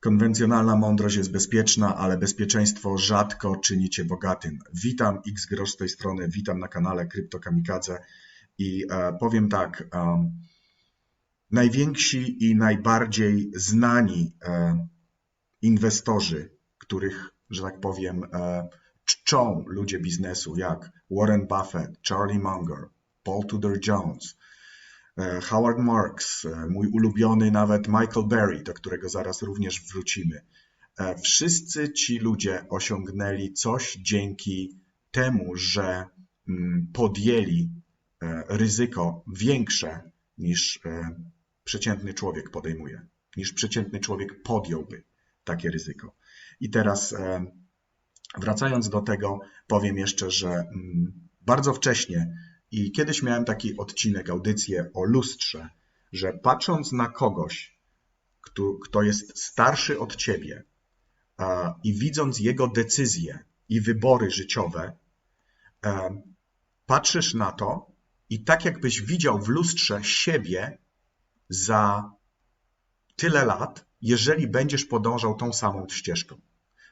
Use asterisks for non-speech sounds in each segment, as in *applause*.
Konwencjonalna mądrość jest bezpieczna, ale bezpieczeństwo rzadko czyni cię bogatym. Witam X Grosz z tej strony, witam na kanale Krypto Kamikadze i e, powiem tak, e, najwięksi i najbardziej znani e, inwestorzy, których, że tak powiem, czczą ludzie biznesu, jak Warren Buffett, Charlie Munger, Paul Tudor Jones, Howard Marks, e, mój ulubiony nawet Michael Berry, do którego zaraz również wrócimy. E, wszyscy ci ludzie osiągnęli coś dzięki temu, że mm, podjęli ryzyko większe niż przeciętny człowiek podejmuje, niż przeciętny człowiek podjąłby takie ryzyko. I teraz wracając do tego, powiem jeszcze, że mm, bardzo wcześnie i kiedyś miałem taki odcinek, audycję o lustrze, że patrząc na kogoś, kto, kto jest starszy od ciebie i widząc jego decyzje i wybory życiowe, patrzysz na to i tak jakbyś widział w lustrze siebie za tyle lat, jeżeli będziesz podążał tą samą ścieżką.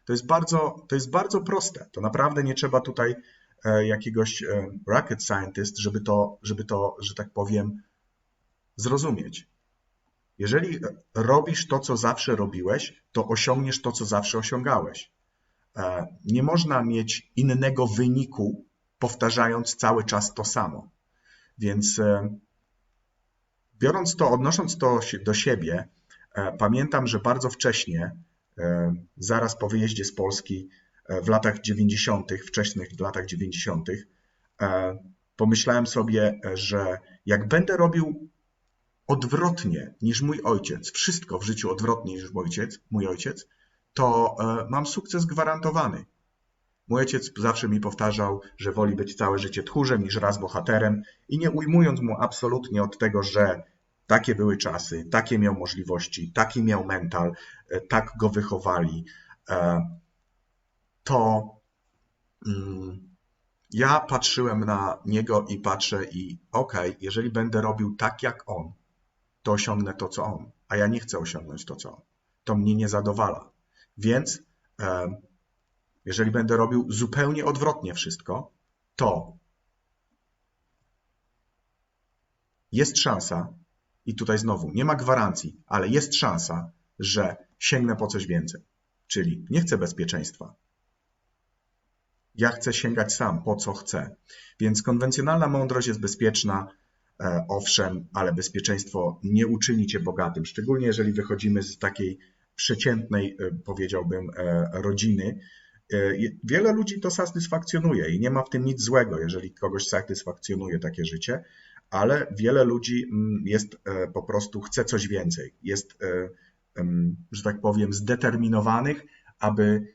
To jest bardzo, to jest bardzo proste. To naprawdę nie trzeba tutaj jakiegoś e, rocket scientist, żeby to, żeby to, że tak powiem, zrozumieć. Jeżeli robisz to, co zawsze robiłeś, to osiągniesz to, co zawsze osiągałeś. E, nie można mieć innego wyniku, powtarzając cały czas to samo. Więc biorąc to, odnosząc to do siebie, pamiętam, że bardzo wcześnie E, zaraz po wyjeździe z Polski e, w latach 90., wczesnych latach 90., e, pomyślałem sobie, że jak będę robił odwrotnie niż mój ojciec, wszystko w życiu odwrotnie niż mój ojciec, mój ojciec to mam sukces gwarantowany. Mój ojciec zawsze mi powtarzał, że woli być całe życie tchórzem niż raz bohaterem i nie ujmując mu absolutnie od tego, że takie były czasy, takie miał możliwości, taki miał mental, e, tak go wychowali. To mm, ja patrzyłem na niego i patrzę i okej, okay, jeżeli będę robił tak jak on, to osiągnę to, co on, a ja nie chcę osiągnąć to, co on. To mnie nie zadowala. Więc jeżeli będę robił zupełnie odwrotnie wszystko, to jest szansa, i tutaj znowu nie ma gwarancji, ale jest szansa, że sięgnę po coś więcej. Czyli nie chcę bezpieczeństwa. Ja chcę sięgać sam po co chcę. Więc konwencjonalna mądrość jest bezpieczna, e, owszem, ale bezpieczeństwo nie uczyni cię bogatym, szczególnie jeżeli wychodzimy z takiej przeciętnej, e, powiedziałbym, e, rodziny. Wiele ludzi to satysfakcjonuje i nie ma w tym nic złego, jeżeli kogoś satysfakcjonuje takie życie, ale wiele ludzi mm, jest po prostu, chce coś więcej. Jest, że tak powiem, zdeterminowanych, aby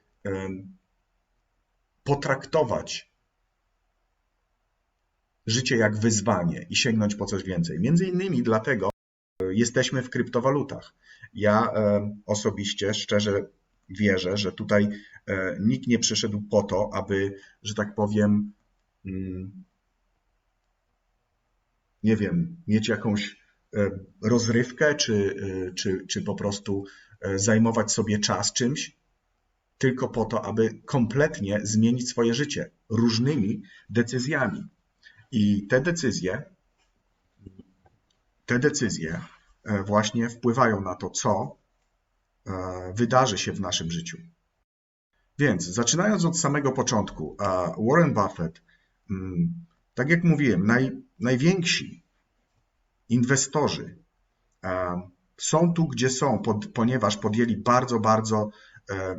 potraktować życie jak wyzwanie i sięgnąć po coś więcej. Między innymi dlatego e, jesteśmy w kryptowalutach. Ja osobiście szczerze wierzę, że tutaj nikt nie przyszedł po to, aby, że tak powiem, mm, nie wiem, mieć jakąś e, rozrywkę, czy, e, czy, czy po prostu e, zajmować sobie czas czymś, tylko po to, aby kompletnie zmienić swoje życie różnymi decyzjami. I te decyzje, te decyzje właśnie wpływają na to, co wydarzy się w naszym życiu. Więc zaczynając od samego początku, Warren Buffett, mm, tak jak mówiłem, naj, najwięksi inwestorzy e, są tu, gdzie są, pod, ponieważ podjęli bardzo, bardzo e,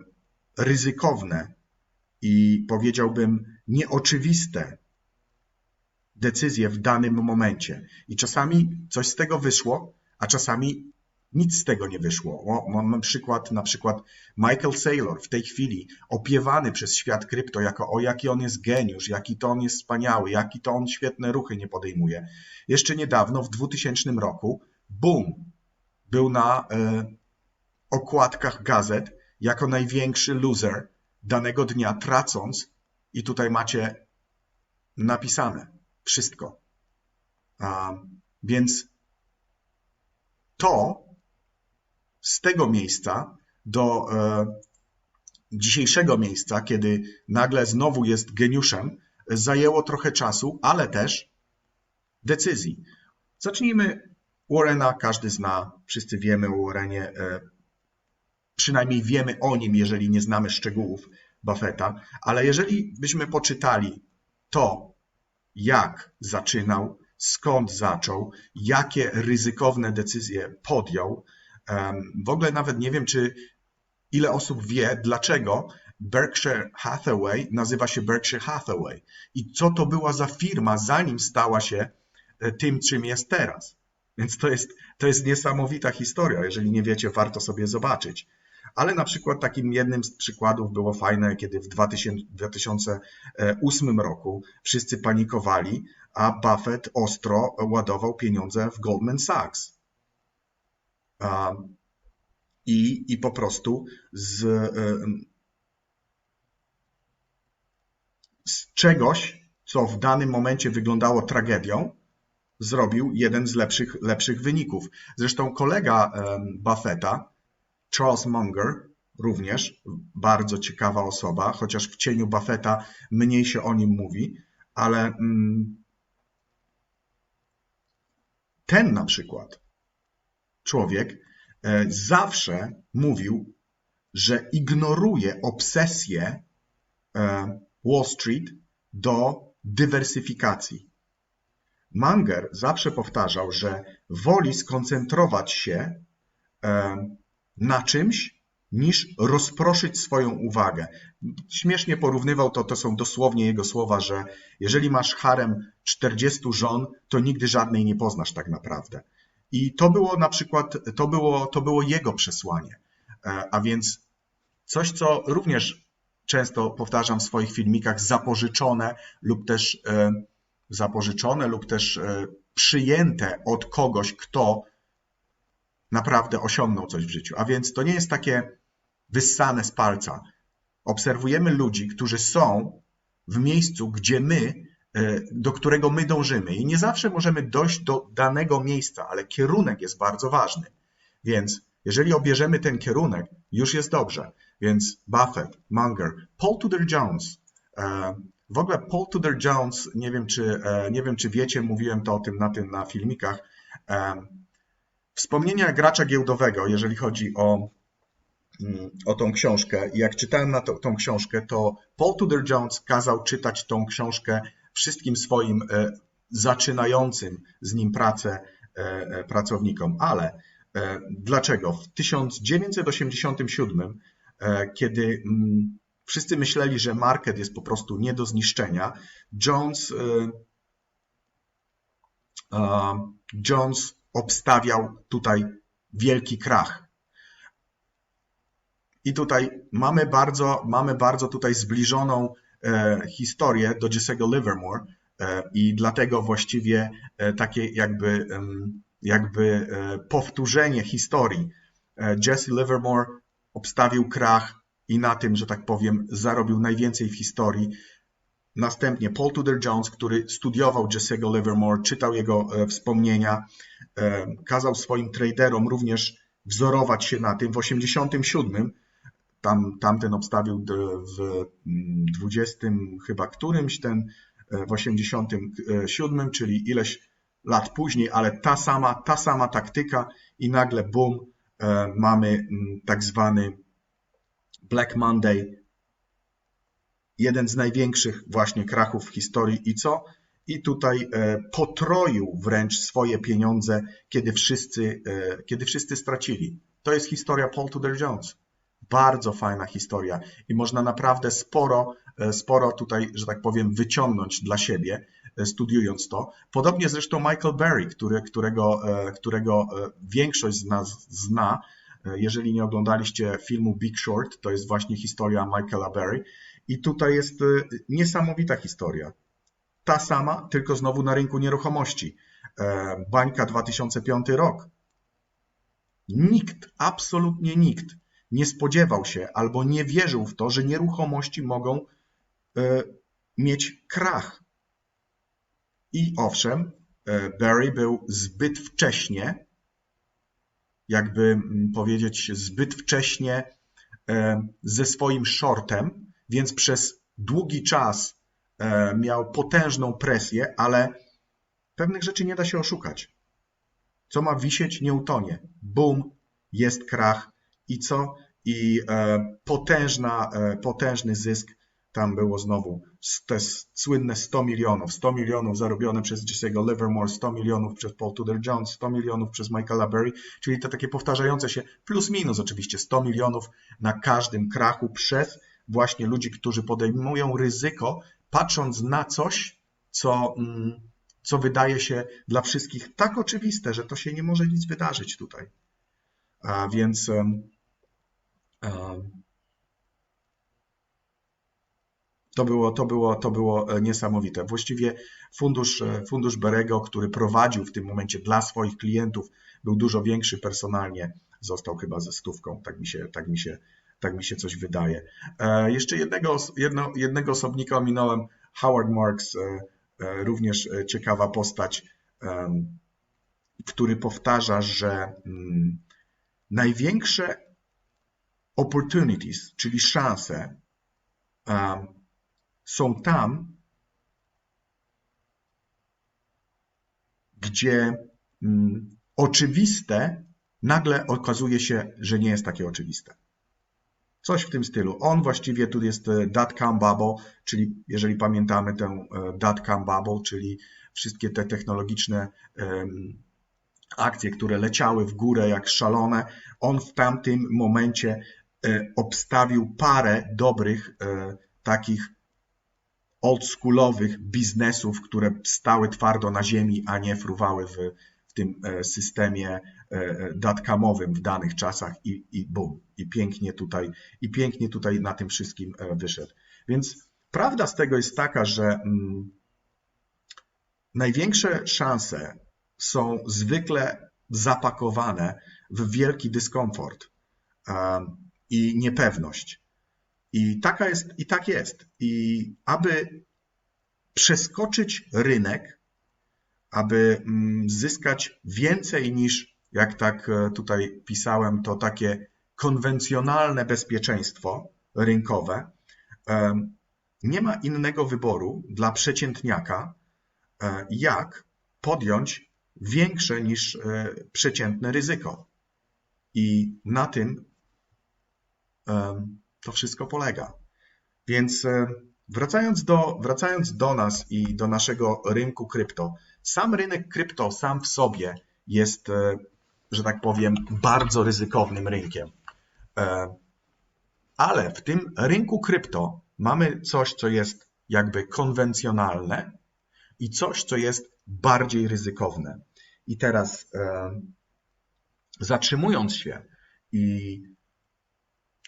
ryzykowne i powiedziałbym nieoczywiste decyzje w danym momencie. I czasami coś z tego wyszło, a czasami nic z tego nie wyszło. Mam przykład, na przykład Michael Saylor w tej chwili opiewany przez świat krypto jako o jaki on jest geniusz, jaki to on jest wspaniały, jaki to on świetne ruchy nie podejmuje. Jeszcze niedawno, w 2000 roku, boom, był na e, okładkach gazet jako największy loser danego dnia, tracąc, i tutaj macie napisane wszystko. Więc to z tego miejsca do e, dzisiejszego miejsca, kiedy nagle znowu jest geniuszem, zajęło trochę czasu, ale też decyzji. Zacznijmy Warrena, każdy zna, wszyscy wiemy o Warrenie, e, przynajmniej wiemy o nim, jeżeli nie znamy szczegółów Buffetta, ale jeżeli byśmy poczytali to, jak zaczynał, skąd zaczął, jakie ryzykowne decyzje podjął, w ogóle nawet nie wiem, czy ile osób wie, dlaczego Berkshire Hathaway nazywa się Berkshire Hathaway i co to była za firma, zanim stała się e, tym, czym jest teraz. Więc to jest, to jest niesamowita historia. Jeżeli nie wiecie, warto sobie zobaczyć. Ale na przykład takim jednym z przykładów było fajne, kiedy w 2008 roku wszyscy panikowali, a Buffett ostro ładował pieniądze w Goldman Sachs. I, i po prostu z, z czegoś, co w danym momencie wyglądało tragedią, zrobił jeden z lepszych, lepszych wyników. Zresztą kolega Buffetta, Charles Munger, również bardzo ciekawa osoba, chociaż w cieniu Buffetta mniej się o nim mówi, ale mm, ten na przykład człowiek e, zawsze mówił, że ignoruje obsesję e, Wall Street do dywersyfikacji. Manger zawsze powtarzał, że woli skoncentrować się na czymś, niż rozproszyć swoją uwagę. Śmiesznie porównywał to, to są dosłownie jego słowa, że jeżeli masz harem 40 żon, to nigdy żadnej nie poznasz tak naprawdę. I to było na przykład, to było, to było jego przesłanie. E, a więc coś, co również często powtarzam w swoich filmikach, zapożyczone lub też e, zapożyczone lub też e, przyjęte od kogoś, kto naprawdę osiągnął coś w życiu. A więc to nie jest takie wyssane z palca. Obserwujemy ludzi, którzy są w miejscu, gdzie my, e, do którego my dążymy. I nie zawsze możemy dojść do danego miejsca, ale kierunek jest bardzo ważny. Więc jeżeli obierzemy ten kierunek, już jest dobrze. Więc Buffett, Munger, Paul Tudor Jones, e, w ogóle Paul Tudor Jones, nie wiem czy, e, nie wiem, czy wiecie, mówiłem to o tym na, tym na filmikach. E, wspomnienia gracza giełdowego, jeżeli chodzi o, mm, o tą książkę. Jak czytałem na to, tą książkę, to Paul Tudor Jones kazał czytać tą książkę wszystkim swoim e, zaczynającym z nim pracę pracownikom. Ale dlaczego? W 1987, kiedy mm, Wszyscy myśleli, że market jest po prostu nie do zniszczenia. Jones, Jones obstawiał tutaj wielki krach. I tutaj mamy bardzo, mamy bardzo tutaj zbliżoną e, historię do Jesse'ego Livermore e, i dlatego właściwie e, takie jakby, jakby powtórzenie historii. Jesse Livermore obstawił krach i na tym, że tak powiem, zarobił najwięcej w historii. Następnie Paul Tudor Jones, który studiował Jesse'ego Livermore, czytał jego wspomnienia, kazał swoim traderom również wzorować się na tym. W 87 tam, tamten obstawił w 20 chyba którymś, ten e, w 87, czyli ileś lat później, ale ta sama, ta sama taktyka i nagle boom, mamy tak zwany Black Monday, jeden z największych właśnie krachów w historii i co? I tutaj e, potroił wręcz swoje pieniądze, kiedy wszyscy, e, kiedy wszyscy stracili. To jest historia Paul Tudor Jones. Bardzo fajna historia i można naprawdę sporo, e, sporo tutaj, że tak powiem, wyciągnąć dla siebie, studiując to. Podobnie zresztą Michael Berry, który, którego, którego większość z nas zna, jeżeli nie oglądaliście filmu Big Short, to jest właśnie historia Michaela Berry. I tutaj jest niesamowita historia. Ta sama, tylko znowu na rynku nieruchomości. E, bańka 2005 rok. Nikt, absolutnie nikt nie spodziewał się albo nie wierzył w to, że nieruchomości mogą e, mieć krach. I owszem, e, Barry był zbyt wcześnie jakby powiedzieć, zbyt wcześnie ze swoim shortem, więc przez długi czas miał potężną presję, ale pewnych rzeczy nie da się oszukać. Co ma wisieć, nie utonie. Boom, jest krach i co? I e, potężna, potężny zysk tam było znowu te słynne 100 milionów, 100 milionów zarobione przez Jesse'ego Livermore, 100 milionów przez Paul Tudor Jones, 100 milionów przez Michaela Berry, czyli te takie powtarzające się, plus minus oczywiście, 100 milionów na każdym krachu przez właśnie ludzi, którzy podejmują ryzyko, patrząc na coś, co, mm, co wydaje się dla wszystkich tak oczywiste, że to się nie może nic wydarzyć tutaj. A więc um, To było, to było, to było e, niesamowite. Właściwie fundusz, e, fundusz Berego, który prowadził w tym momencie dla swoich klientów, był dużo większy personalnie. Został chyba ze stówką, tak mi się, tak mi się, tak mi się coś wydaje. E, jeszcze jednego, jedno, jednego osobnika ominąłem, Howard Marks, również ciekawa postać, który powtarza, że mm, największe opportunities, czyli szanse, są tam, gdzie mm, oczywiste nagle okazuje się, że nie jest takie oczywiste. Coś w tym stylu. On właściwie tu jest e, dot-com bubble, czyli jeżeli pamiętamy tę e, dot-com bubble, czyli wszystkie te technologiczne akcje, które leciały w górę jak szalone, on w tamtym momencie e, obstawił parę dobrych takich oldschoolowych biznesów, które stały twardo na ziemi, a nie fruwały w, w tym e, systemie e, e, datkamowym w danych czasach i, i bum, i pięknie tutaj, i pięknie tutaj na tym wszystkim wyszedł. Więc prawda z tego jest taka, że mm, największe szanse są zwykle zapakowane w wielki dyskomfort i niepewność. I taka jest, i tak jest. I aby przeskoczyć rynek, aby mm, zyskać więcej niż, jak tak e, tutaj pisałem, to takie konwencjonalne bezpieczeństwo rynkowe, nie ma innego wyboru dla przeciętniaka, e, jak podjąć większe niż e, przeciętne ryzyko. I na tym to wszystko polega. Więc e, wracając do, wracając do nas i do naszego rynku krypto, sam rynek krypto sam w sobie jest, e, że tak powiem, bardzo ryzykownym rynkiem. E, ale w tym rynku krypto mamy coś, co jest jakby konwencjonalne i coś, co jest bardziej ryzykowne. I teraz zatrzymując się i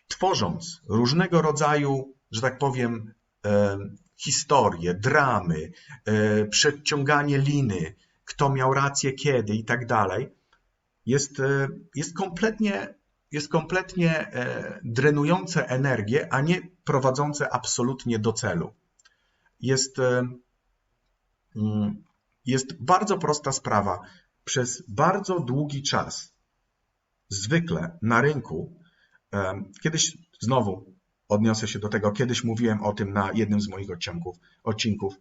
tworząc różnego rodzaju, że tak powiem, e, historie, dramy, e, przeciąganie liny, kto miał rację kiedy i tak dalej, jest, e, jest kompletnie, jest kompletnie drenujące energię, a nie prowadzące absolutnie do celu. Jest, mm, jest bardzo prosta sprawa. Przez bardzo długi czas, zwykle na rynku, Kiedyś znowu odniosę się do tego, kiedyś mówiłem o tym na jednym z moich odcinków, odcinków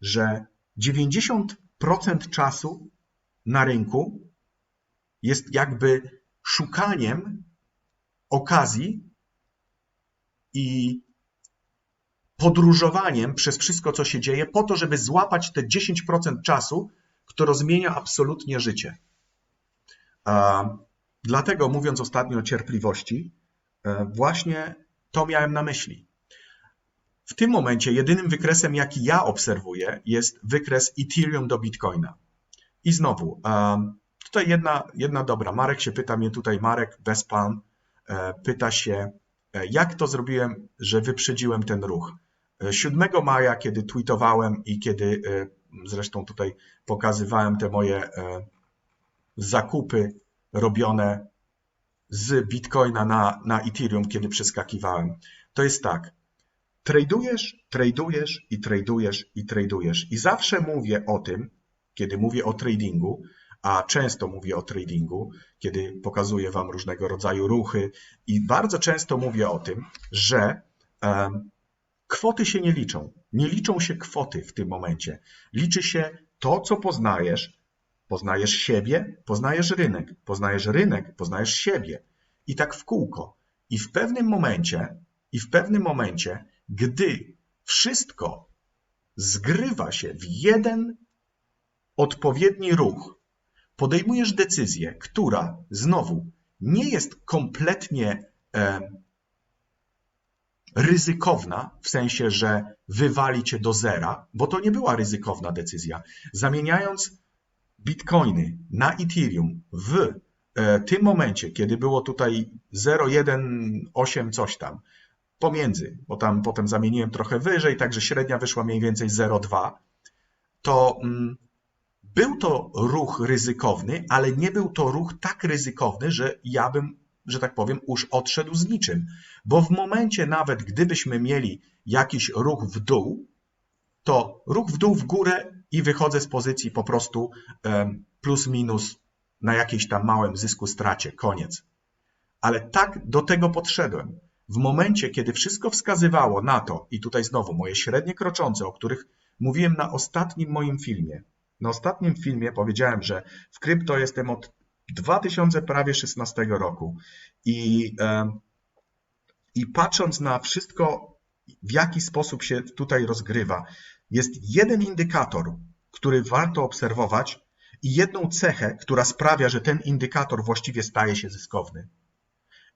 że 90% czasu na rynku jest jakby szukaniem okazji i podróżowaniem przez wszystko, co się dzieje, po to, żeby złapać te 10% czasu, które zmienia absolutnie życie. Dlatego mówiąc ostatnio o cierpliwości, e, właśnie to miałem na myśli. W tym momencie jedynym wykresem, jaki ja obserwuję, jest wykres Ethereum do Bitcoina. I znowu, e, tutaj jedna, jedna dobra. Marek się pyta mnie tutaj, Marek Bezpan e, pyta się, jak to zrobiłem, że wyprzedziłem ten ruch. 7 maja, kiedy tweetowałem i kiedy zresztą tutaj pokazywałem te moje zakupy robione z Bitcoina na, na Ethereum, kiedy przeskakiwałem. To jest tak. Tradujesz, tradujesz i tradujesz i tradujesz. I zawsze mówię o tym, kiedy mówię o tradingu, a często mówię o tradingu, kiedy pokazuję Wam różnego rodzaju ruchy i bardzo często mówię o tym, że um, kwoty się nie liczą. Nie liczą się kwoty w tym momencie. Liczy się to, co poznajesz. Poznajesz siebie, poznajesz rynek, poznajesz rynek, poznajesz siebie. I tak w kółko. I w pewnym momencie, i w pewnym momencie, gdy wszystko zgrywa się w jeden odpowiedni ruch, podejmujesz decyzję, która znowu nie jest kompletnie e, ryzykowna, w sensie, że wywali cię do zera, bo to nie była ryzykowna decyzja. Zamieniając bitcoiny na Ethereum w e, tym momencie, kiedy było tutaj 0,18 coś tam, pomiędzy, bo tam potem zamieniłem trochę wyżej, także średnia wyszła mniej więcej 0,2, to mm, był to ruch ryzykowny, ale nie był to ruch tak ryzykowny, że ja bym, że tak powiem, już odszedł z niczym. Bo w momencie nawet, gdybyśmy mieli jakiś ruch w dół, to ruch w dół, w górę i wychodzę z pozycji po prostu plus minus na jakiejś tam małym zysku, stracie, koniec. Ale tak do tego podszedłem. W momencie, kiedy wszystko wskazywało na to, i tutaj znowu moje średnie kroczące, o których mówiłem na ostatnim moim filmie, na ostatnim filmie powiedziałem, że w krypto jestem od 2016 roku i, i patrząc na wszystko, w jaki sposób się tutaj rozgrywa, jest jeden indykator, który warto obserwować i jedną cechę, która sprawia, że ten indykator właściwie staje się zyskowny.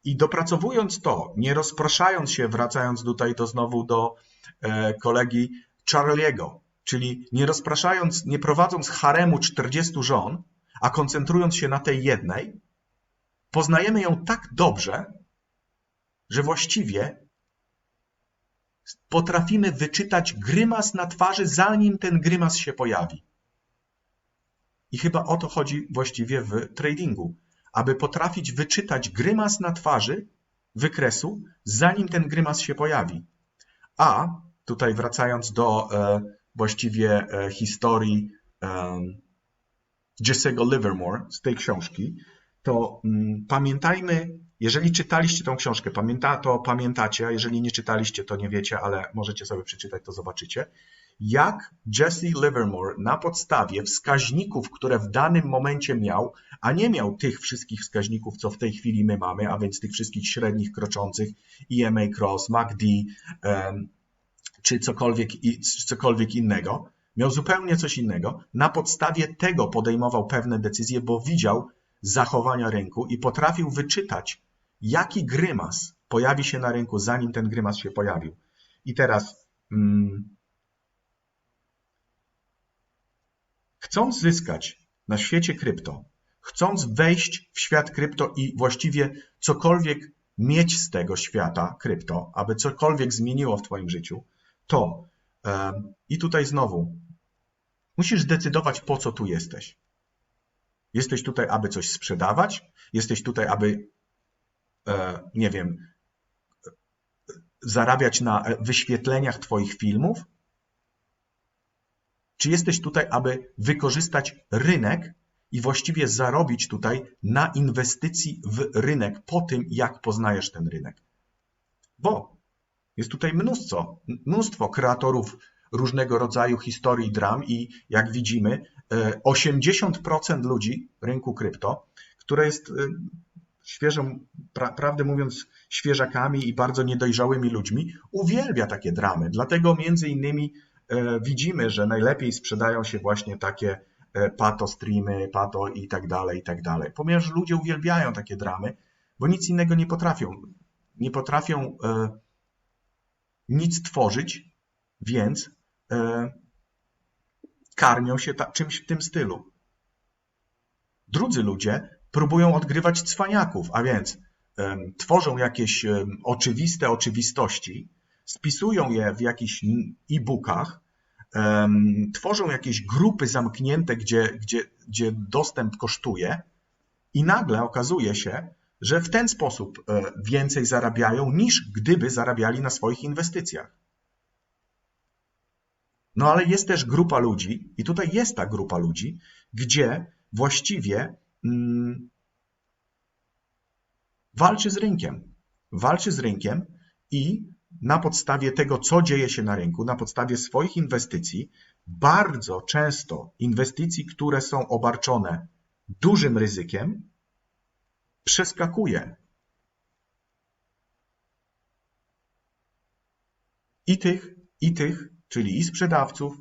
I dopracowując to, nie rozpraszając się, wracając tutaj do znowu do e, kolegi Charlie'ego, czyli nie rozpraszając, nie prowadząc haremu 40 żon, a koncentrując się na tej jednej, poznajemy ją tak dobrze, że właściwie potrafimy wyczytać grymas na twarzy, zanim ten grymas się pojawi. I chyba o to chodzi właściwie w tradingu, aby potrafić wyczytać grymas na twarzy wykresu, zanim ten grymas się pojawi. A tutaj wracając do e, właściwie e, historii Jesse'ego Livermore z tej książki, to mm, pamiętajmy, jeżeli czytaliście tą książkę, pamięta, to pamiętacie, a jeżeli nie czytaliście, to nie wiecie, ale możecie sobie przeczytać, to zobaczycie, jak Jesse Livermore na podstawie wskaźników, które w danym momencie miał, a nie miał tych wszystkich wskaźników, co w tej chwili my mamy, a więc tych wszystkich średnich kroczących, EMA Cross, MACD, czy cokolwiek, cokolwiek innego, miał zupełnie coś innego. Na podstawie tego podejmował pewne decyzje, bo widział zachowania rynku i potrafił wyczytać, jaki grymas pojawi się na rynku, zanim ten grymas się pojawił. I teraz, hmm, chcąc zyskać na świecie krypto, chcąc wejść w świat krypto i właściwie cokolwiek mieć z tego świata krypto, aby cokolwiek zmieniło w Twoim życiu, to i tutaj znowu musisz zdecydować, po co tu jesteś. Jesteś tutaj, aby coś sprzedawać, jesteś tutaj, aby, nie wiem, zarabiać na wyświetleniach Twoich filmów? Czy jesteś tutaj, aby wykorzystać rynek i właściwie zarobić tutaj na inwestycji w rynek po tym, jak poznajesz ten rynek? Bo jest tutaj mnóstwo, mnóstwo kreatorów różnego rodzaju historii dram i jak widzimy 80% e, ludzi rynku krypto, które jest e, świeżą, pra, prawdę mówiąc, świeżakami i bardzo niedojrzałymi ludźmi, uwielbia takie dramy. Dlatego między innymi e, widzimy, że najlepiej sprzedają się właśnie takie pato streamy, pato i tak dalej, i tak dalej. Ponieważ ludzie uwielbiają takie dramy, bo nic innego nie potrafią. Nie potrafią nic tworzyć, więc e, karmią się czymś w tym stylu. Drudzy ludzie próbują odgrywać cwaniaków, a więc tworzą jakieś oczywiste oczywistości, spisują je w jakichś e-bookach, tworzą jakieś grupy zamknięte, gdzie, gdzie, gdzie dostęp kosztuje i nagle okazuje się, że w ten sposób e, więcej zarabiają niż gdyby zarabiali na swoich inwestycjach. No ale jest też grupa ludzi, i tutaj jest ta grupa ludzi, gdzie właściwie walczy z rynkiem. Walczy z rynkiem i na podstawie tego, co dzieje się na rynku, na podstawie swoich inwestycji, bardzo często inwestycji, które są obarczone dużym ryzykiem, przeskakuje i tych, i tych, czyli i sprzedawców,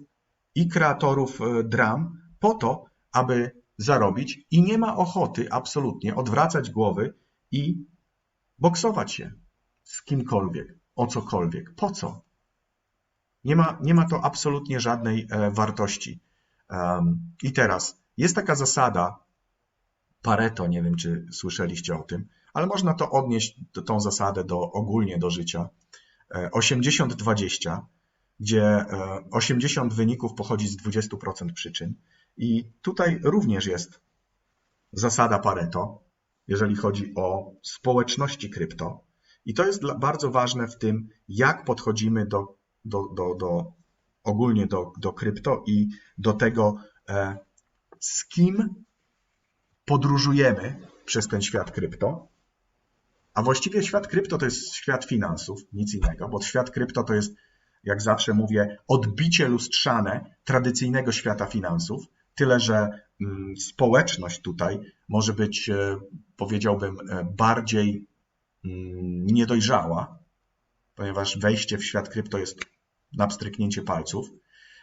i kreatorów e, dram, po to, aby zarobić i nie ma ochoty absolutnie odwracać głowy i boksować się z kimkolwiek, o cokolwiek. Po co? Nie ma, nie ma to absolutnie żadnej e, wartości. I teraz jest taka zasada Pareto, nie wiem czy słyszeliście o tym, ale można to odnieść, tą zasadę do, ogólnie do życia. 80-20, e, gdzie 80 e, wyników pochodzi z 20% przyczyn. I tutaj również jest zasada Pareto, jeżeli chodzi o społeczności krypto. I to jest bardzo ważne w tym, jak podchodzimy do, do, do, do ogólnie do, do krypto i do tego, e, z kim podróżujemy przez ten świat krypto. A właściwie świat krypto to jest świat finansów, nic innego, bo świat krypto to jest, jak zawsze mówię, odbicie lustrzane tradycyjnego świata finansów, tyle że mm, społeczność tutaj może być, e, powiedziałbym, e, bardziej mm, niedojrzała, ponieważ wejście w świat krypto jest na pstryknięcie palców,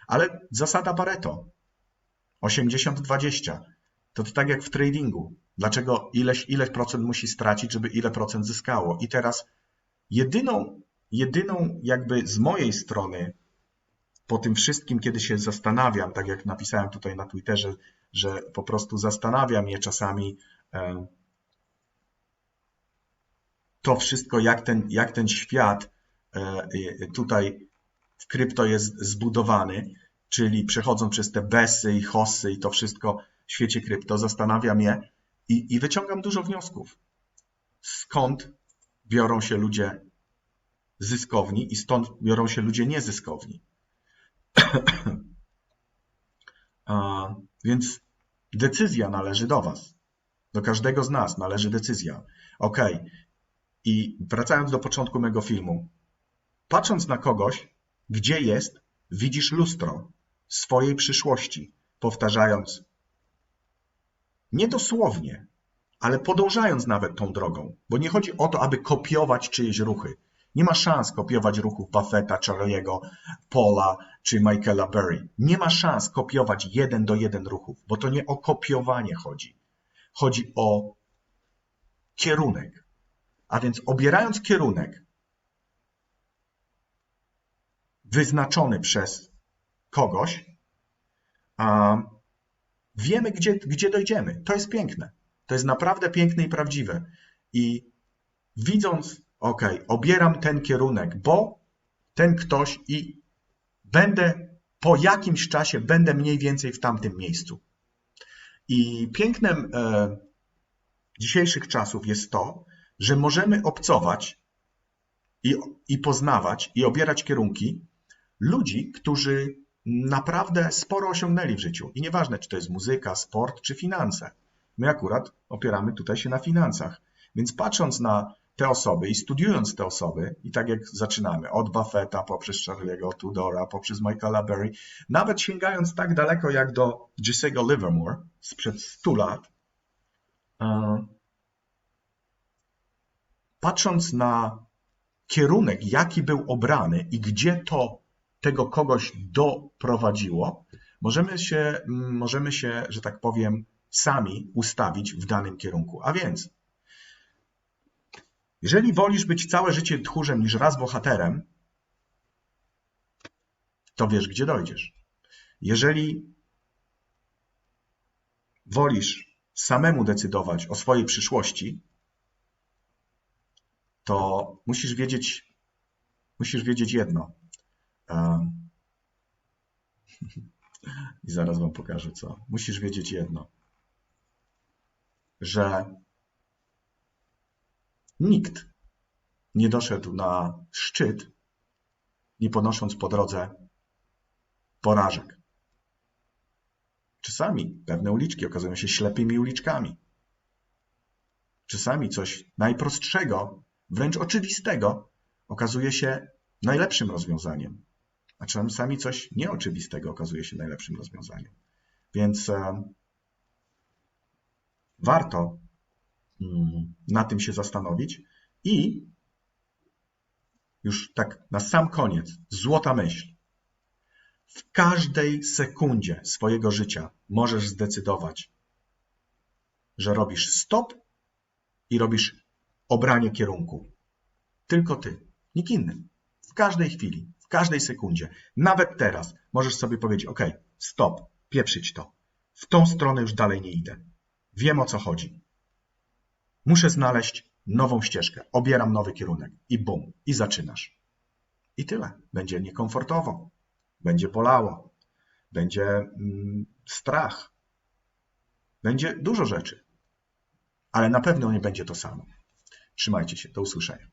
ale zasada Pareto 80-20 to, to tak jak w tradingu. Dlaczego ileś, ileś procent musi stracić, żeby ile procent zyskało? I teraz jedyną, jedyną jakby z mojej strony po tym wszystkim, kiedy się zastanawiam, tak jak napisałem tutaj na Twitterze, że po prostu zastanawiam je czasami e, to wszystko, jak ten, jak ten świat e, tutaj w krypto jest zbudowany, czyli przechodząc przez te besy i hosy i to wszystko w świecie krypto, zastanawiam je i, i wyciągam dużo wniosków. Skąd biorą się ludzie zyskowni i stąd biorą się ludzie niezyskowni. *clears throat* A, więc decyzja należy do Was. Do każdego z nas należy decyzja. Ok. I wracając do początku mego filmu. Patrząc na kogoś, gdzie jest, widzisz lustro swojej przyszłości, powtarzając nie dosłownie, ale podążając nawet tą drogą, bo nie chodzi o to, aby kopiować czyjeś ruchy. Nie ma szans kopiować ruchów Buffetta, Charlie'ego, Paula czy Michaela Berry. Nie ma szans kopiować jeden do jeden ruchów, bo to nie o kopiowanie chodzi. Chodzi o kierunek. A więc obierając kierunek wyznaczony przez kogoś, wiemy, gdzie, gdzie dojdziemy. To jest piękne. To jest naprawdę piękne i prawdziwe. I widząc, ok, obieram ten kierunek, bo ten ktoś i będę po jakimś czasie, będę mniej więcej w tamtym miejscu. I pięknem e, dzisiejszych czasów jest to, że możemy obcować i, i poznawać i obierać kierunki ludzi, którzy naprawdę sporo osiągnęli w życiu. I nieważne, czy to jest muzyka, sport, czy finanse. My akurat opieramy tutaj się na finansach. Więc patrząc na te osoby i studiując te osoby, i tak jak zaczynamy, od Buffetta poprzez Charlie'ego Tudora, poprzez Michaela Berry, nawet sięgając tak daleko jak do Jesse'ego Livermore sprzed 100 lat, e, patrząc na kierunek, jaki był obrany i gdzie to tego kogoś doprowadziło, możemy się, możemy się, że tak powiem, sami ustawić w danym kierunku. A więc, jeżeli wolisz być całe życie tchórzem niż raz bohaterem, to wiesz, gdzie dojdziesz. Jeżeli wolisz samemu decydować o swojej przyszłości, to musisz wiedzieć, musisz wiedzieć jedno. *laughs* I zaraz wam pokażę co. Musisz wiedzieć jedno, że nikt nie doszedł na szczyt, nie ponosząc po drodze porażek. Czasami pewne uliczki okazują się ślepymi uliczkami. Czasami coś najprostszego, wręcz oczywistego, okazuje się najlepszym rozwiązaniem, a czasami coś nieoczywistego okazuje się najlepszym rozwiązaniem. Więc e, warto na tym się zastanowić i już tak na sam koniec, złota myśl. W każdej sekundzie swojego życia możesz zdecydować, że robisz stop i robisz obranie kierunku. Tylko ty, nikt inny. W każdej chwili, w każdej sekundzie, nawet teraz możesz sobie powiedzieć: OK, stop, pieprzyć to. W tą stronę już dalej nie idę. Wiem o co chodzi. Muszę znaleźć nową ścieżkę, obieram nowy kierunek i bum, i zaczynasz. I tyle. Będzie niekomfortowo, będzie bolało, będzie mm, strach, będzie dużo rzeczy, ale na pewno nie będzie to samo. Trzymajcie się, do usłyszenia.